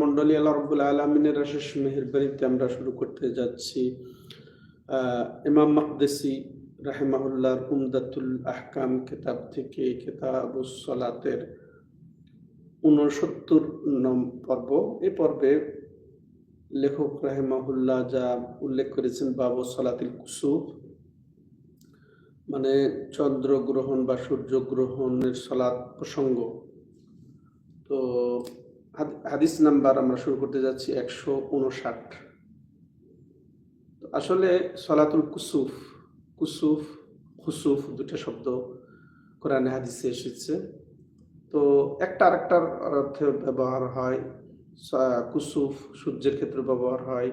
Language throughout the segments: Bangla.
মন্ডলী আল্লাহ রব্বুল আলমিনের আশেষ মেহেরবানিতে আমরা শুরু করতে যাচ্ছি। ইমাম মাকদেসি রাহিমাহুল্লাহর উমদাতুল আহকাম কিতাব থেকে কিতাব সলাতের উনসত্তর নম পর্ব। এ পর্বে লেখক রাহিমাহুল্লাহ যা উল্লেখ করেছেন বাবু সলাতিল কুসুফ মানে চন্দ্র গ্রহণ বা সূর্য গ্রহণের সলাৎ প্রসঙ্গ। তো হাদিস নাম্বার আমরা শুরু করতে যাচ্ছি একশো উনষাট। আসলে সলাতুল কুসুফ কুসুফ, খুসুফ দুটো শব্দ কোরআনে হাদিসে এসেছে। তো একটা আরেকটার অর্থে ব্যবহার হয় কুসুফ সূর্যের ক্ষেত্রে ব্যবহার হয়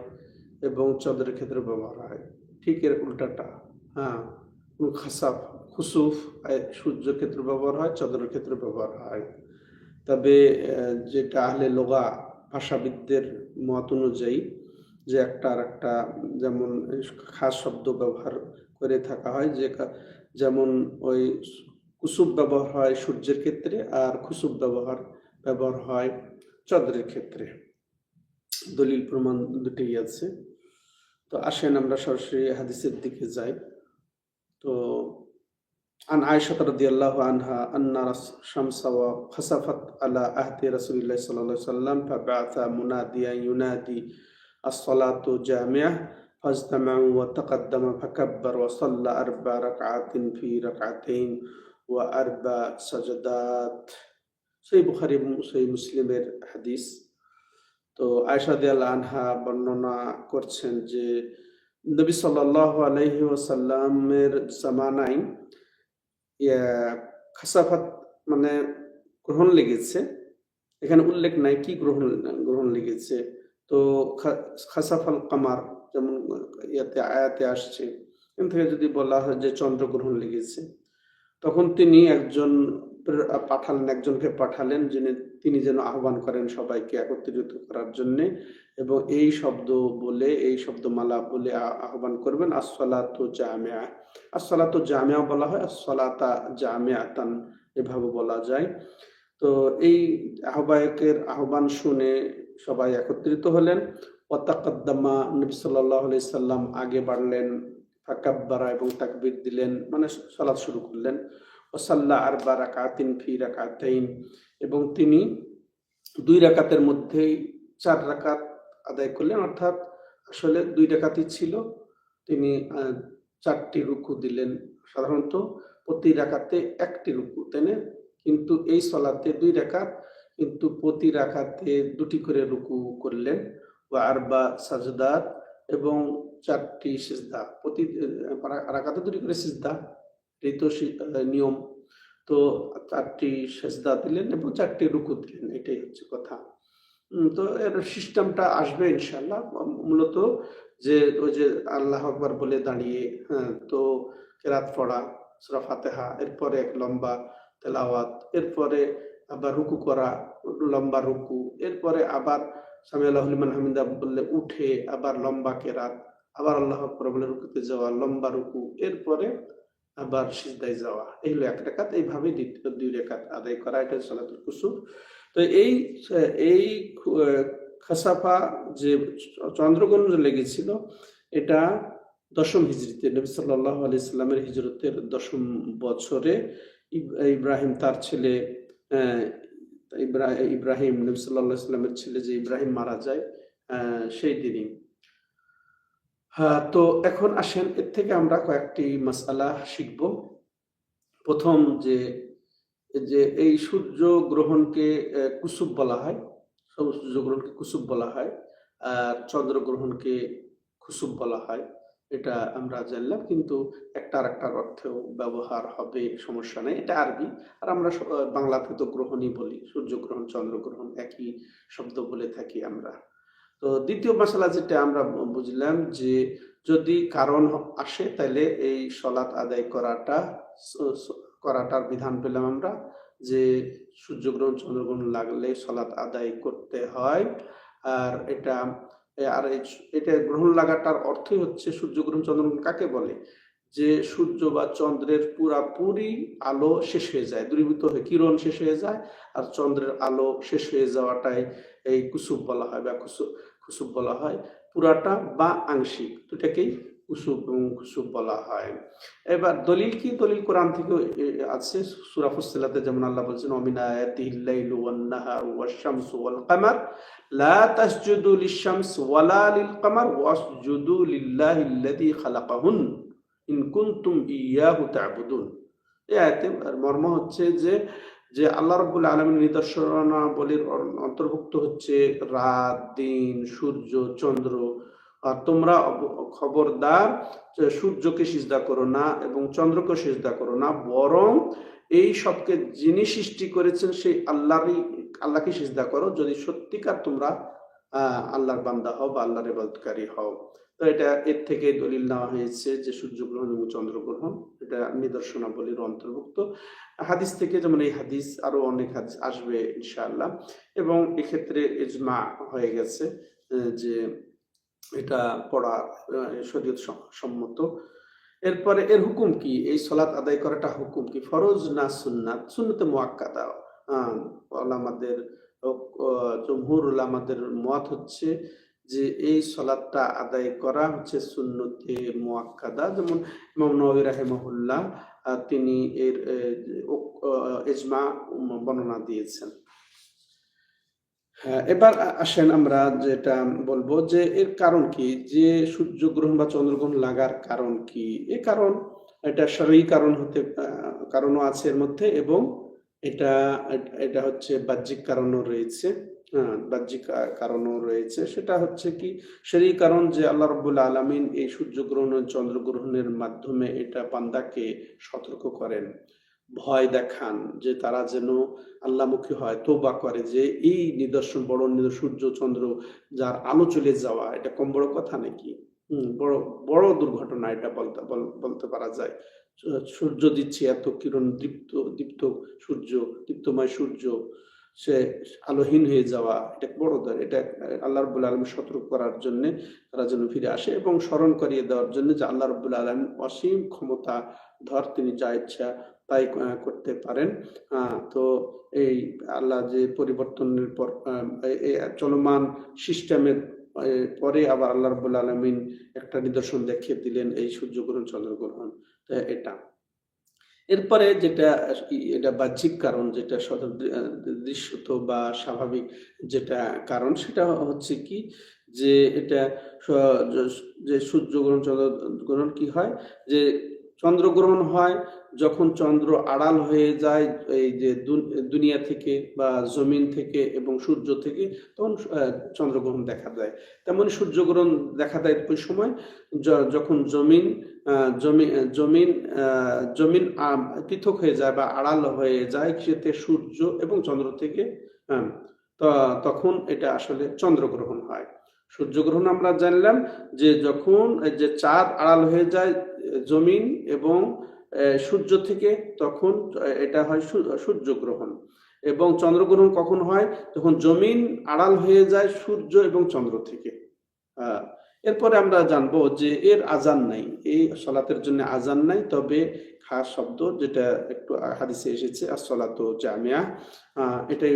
এবং চন্দ্রের ক্ষেত্রে ব্যবহার হয়। ঠিক এর উল্টাটা হ্যাঁ খাসাফ খুসুফ সূর্যের ক্ষেত্রে ব্যবহার হয়, চন্দ্রের ক্ষেত্রে ব্যবহার হয়। তবে যেটা আহলে লোগা ভাষাবিদদের মত অনুযায়ী যে একটা আর একটা যেমন খাস শব্দ ব্যবহার করে থাকা হয়, যে যেমন ওই কুসুব ব্যবহার হয় সূর্যের ক্ষেত্রে আর খুসুব ব্যবহার ব্যবহার হয় চন্দ্রের ক্ষেত্রে। দলিল প্রমাণ দুটোই আছে। তো আসেন আমরা সরাসরি হাদিসের দিকে যাই। তো عن عائشة رضي الله عنها أن الشمس خسفت على عهد رسول الله صلى الله عليه وسلم فبعث مناديا ينادي الصلاة جامعة فاجتمعوا وتقدم فكبر وصلى أربع ركعات في ركعتين وأربع سجدات সেই বুখারি সেই মুসলিমের হাদিস তো আয়সা দিয়াল আনহা বর্ণনা করছেন যে নবী সাল্লাহ আলহি ওসাল্লামের জামানায় ইয়া, খাসাফাত মানে গ্রহণ লেগেছে। এখানে উল্লেখ নাই কি গ্রহণ গ্রহণ লেগেছে। তো খাসাফাল কামার যেমন ইয়াতে, আয়াতে আসছে, এখান থেকে যদি বলা হয় যে চন্দ্রগ্রহণ লেগেছে, তখন তিনি একজন পাঠালেন, একজনকে পাঠালেন যিনি, তিনি যেন আহ্বান করেন সবাইকে একত্রিত করার জন্য। এবং এই শব্দ বলে, এই শব্দমালা বলে আহ্বান করবেন, আসসালাত জামিয়া। আসসালাত জামিয়া বলা হয়, আসসালাতা জামিয়াতান এভাবে বলা যায়। তো এই আহ্বায়কের আহ্বান শুনে সবাই একত্রিত হলেন। ওয়াতাকাদ্দামা, নবী আলাইহি সাল্লাম আগে বাড়লেন, ফাকাব্বারা এবং তাকবীর দিলেন মানে সালাত শুরু করলেন। ওসাল্লা আরবা রাকাতিন ফি রাকাতাইন। এবং তিনি দুই রাকাতের মধ্যেই চার রাকাত আদায় করলেন, অর্থাৎ আসলে দুই রাকাতই ছিল। তিনি চারটি রুকু দিলেন সাধারণত, প্রতি রাকাতে একটি রুকু, তাই না? কিন্তু এই সলাতে দুই রাকাত, কিন্তু প্রতি রাকাতে দুটি করে রুকু করলেন। বা আরবা সাজদাত এবং চারটি সিজদা, প্রতি রাকাতে দুটি করে সিজদা। এই তো নিয়ম। তো চারটি সেজদা দিলেন এবং চারটি রুকু দিলেন, এটাই হচ্ছে কথা। তো এর সিস্টেমটা আসবে ইনশাল্লাহ মূলত যে ওই যে আল্লাহ আকবার বলে দাঁড়িয়ে হ্যাঁ তো কেরাত পড়া, সুরা ফাতেহা, এরপরে এক লম্বা তেলাওয়াত, এরপরে আবার রুকু করা, লম্বা রুকু, এরপরে আবার সামি আল্লাহ লিমান হামিদা বললে উঠে আবার লম্বা কেরাত, আবার আল্লাহ আকবর বলে রুকুতে যাওয়া, লম্বা রুকু, এরপরে আবার সিজদায় যাওয়া। এই হলো এক রেখাত এইভাবে দ্বিতীয় দুই রেখাত আদায় করা এটা সালাতুল কুসুফ তো এই এই খাসাফা যে চন্দ্রগ্রহণ লেগেছিল, এটা দশম হিজরিতে, নবী সাল্লাহ আলি সাল্লামের হিজরতের দশম বছরে ইব্রাহিম তার ছেলে ইব্রাহিম, নবী সাল্লাহ সাল্লামের ছেলে যে ইব্রাহিম মারা যায় সেই দিনই। তো এখন আসেন, এর থেকে আমরা কয়েকটি মাসালা শিখব। প্রথম যে যে এই সূর্য গ্রহণকে কুসুব বলা হয়। সূর্য গ্রহণকে কুসুব বলা হয়, আর চন্দ্র গ্রহণকে খুসুব বলা হয়। এটা আমরা জানলাম, কিন্তু একটা আর একটার অর্থেও ব্যবহার হবে, সমস্যা নেই। এটা আরবি, আর আমরা বাংলাতে তো গ্রহণই বলি সূর্যগ্রহণ চন্দ্রগ্রহণ একই শব্দ বলে থাকি আমরা। তো দ্বিতীয় মাসালা যেটা আমরা বুঝলাম যে যদি কারণ আসে তাহলে এই সলাৎ আদায় করাটা করাটার বিধান পেলাম আমরা যে সূর্যগ্রহণ, চন্দ্রগ্রহণ লাগলে সলাৎ আদায় করতে হয়। আর এটা আর এটা গ্রহণ লাগাটার অর্থই হচ্ছে সূর্যগ্রহণ, চন্দ্রগ্রহণ কাকে বলে? যে সূর্য বা চন্দ্রের পুরাপুরি আলো শেষ হয়ে যায়, দূরীভূত হয়ে কিরণ শেষ হয়ে যায়, আর চন্দ্রের আলো শেষ হয়ে যাওয়াটাই এই কুসুব বলা হয় বা কুসুব কুসুব বলা হয়, পুরাটা বা আংশিক দুটাকেই কুসুব এবং কুসুব বলা হয়। এবার দলিল কি? দলিল কোরআন থেকে আছে। সূরা যেমন আল্লাহ বলছেন অমিন আয়াতিহিল লাইলু ওয়ান নাহারু ওয়াশ শামসু ওয়াল কামার, লা তাসজুদু লিশ-শামস ওয়ালা লিল কামার, ওয়াসজুদু লিল্লাহিল্লাযী খালাকাহুন। ইন কুনতুম ইয়াহু তা'বুদুন। এই আয়াতে মর্ম হচ্ছে যে যে আল্লাহ রাব্বুল আলামিনের নিদর্শনাবলীর অন্তর্ভুক্ত হচ্ছে রাত, দিন, সূর্য, চন্দ্র। আর তোমরা খবরদার সূর্যকে সিজদা করো না এবং চন্দ্রকে সিজদা করো না, বরং এই সবকে যিনি সৃষ্টি করেছেন সেই আল্লাহরই, আল্লাহকে সিজদা করো। যদি সত্যিকার তোমরা আল্লাহর বান্দা হও বা আল্লাহর ইবাদতকারী হও। তো এটা এর থেকে দলিল নেওয়া হয়েছে যে সূর্যগ্রহণ এবং চন্দ্রগ্রহণ, এটা নিদর্শনাবলীর অন্তর্ভুক্ত। হাদিস থেকে যেমন এই হাদিস আরও অনেক হাদিস আসবে ইনশাআল্লাহ। এবং এক্ষেত্রে ইজমা হয়ে গেছে যে এটা পড়া শরীয়ত সম্মত। এরপরে এর হুকুম কি? এই সলাৎ আদায় করাটা হুকুম কি? ফরজ না সুন্নাত? সুন্নতে মোয়াক্কাদা আমাদের জমহুর আমাদের মত হচ্ছে যে এই সলাদটা আদায় করা হচ্ছে সুন্নতে মোয়াক্কাদা যেমন ইমাম নবী রাহেমাহুল্লাহ তিনি এর ইজমা বর্ণনা দিয়েছেন। হ্যাঁ এবার আসেন আমরা যেটা বলব যে এর কারণ কি? যে সূর্যগ্রহণ বা চন্দ্রগ্রহণ লাগার কারণ কি? এ কারণ, এটা শারীরিক কারণ হতে কারণও আছে এর মধ্যে এবং এটা এটা হচ্ছে বাহ্যিক কারণও রয়েছে হ্যাঁ বাহ্যিক কারণও রয়েছে। সেটা হচ্ছে কি সেই কারণ যে আল্লাহ রব্বুল আলমিন এই সূর্যগ্রহণ চন্দ্রগ্রহণের মাধ্যমে এটা পান্দাকে সতর্ক করেন, ভয় দেখান যে তারা যেন আল্লাহমুখী হয় তোবা করে যে এই নিদর্শন, বড় সূর্য, চন্দ্র যার আলো চলে যাওয়া, এটা কম বড় কথা নাকি? হম, বড় বড় দুর্ঘটনা এটা বলতে, বল- বলতে পারা যায়। সূর্য দিচ্ছে, এত কিরণ দীপ্ত দীপ্ত সূর্য, দীপ্তময় সূর্য, সে আলোহীন হয়ে যাওয়া, এটা বড় দর এটা আল্লাহ রব্বুল আলম সতর্ক করার জন্য তারা যেন ফিরে আসে এবং স্মরণ করিয়ে দেওয়ার জন্য যে আল্লাহ রব্বুল আলম অসীম ক্ষমতা ধর তিনি যা ইচ্ছা তাই করতে পারেন। তো এই আল্লাহ যে পরিবর্তনের পর চলমান সিস্টেমের পরে আবার আল্লাহ রব্বুল আলমিন একটা নিদর্শন দেখিয়ে দিলেন, এই সূর্যগ্রহণ চন্দ্রগ্রহণ এটা। এরপরে যেটা এটা বাহ্যিক কারণ, যেটা দৃশ্যত বা স্বাভাবিক যেটা কারণ, সেটা হচ্ছে কি যে এটা যে সূর্যগ্রহণ চন্দ্রগ্রহণ কি হয়? যে চন্দ্রগ্রহণ হয়, যখন চন্দ্র আড়াল হয়ে যায়, এই যে দুনিয়া থেকে বা জমিন থেকে এবং সূর্য থেকে, তখন চন্দ্রগ্রহণ দেখা যায় তেমন সূর্যগ্রহণ দেখা দেয় ওই সময় যখন জমিন জমি জমিন জমিন পৃথক হয়ে যায় বা আড়াল হয়ে যায়, সেতে সূর্য এবং চন্দ্র থেকে তখন এটা আসলে চন্দ্রগ্রহণ হয়। সূর্যগ্রহণ আমরা জানলাম যে যখন যে চাঁদ আড়াল হয়ে যায় জমিন এবং সূর্য থেকে, তখন এটা হয় সূর্যগ্রহণ। এবং চন্দ্রগ্রহণ কখন হয়? যখন জমিন আড়াল হয়ে যায় সূর্য এবং চন্দ্র থেকে। এরপরে আমরা জানব যে এর আজান নাই। এই সলাতের জন্য আজান নাই, তবে খাস শব্দ যেটা একটু হাদিসে এসেছে আসলাত জামিয়া। এটাই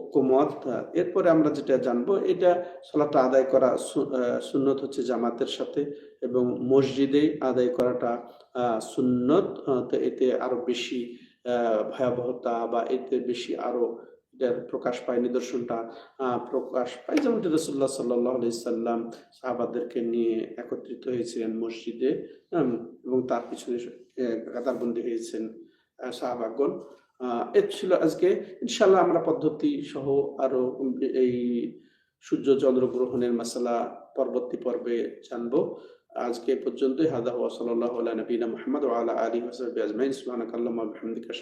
ঐক্যমত। এরপরে আমরা যেটা জানব, এটা সলাটা আদায় করা সুন্নত হচ্ছে জামাতের সাথে এবং মসজিদে আদায় করাটা সুন্নত। এতে আরও বেশি ভয়াবহতা বা এতে বেশি আরও প্রকাশ পায় নিদর্শনটা প্রকাশ পায় যেমন রসুল্লাহ সাল্লাহ সাল্লাম সাহাবাদেরকে নিয়ে একত্রিত হয়েছিলেন মসজিদে এবং তার পিছনে কাতারবন্দি হয়েছেন সাহাবাগণ। এ ছিল আজকে ইনশাল্লাহ আমরা পদ্ধতি সহ আরও এই সূর্য চন্দ্র গ্রহণের মশলা পরবর্তী পর্বে জানব। আজকে এ পর্যন্তই। হাদা ওয়া সাল্লাল্লাহু আলা নবিনা মুহাম্মদ আজমাইন। সুবহানাকাল্লাহুম্মা ওয়া বিহামদিকা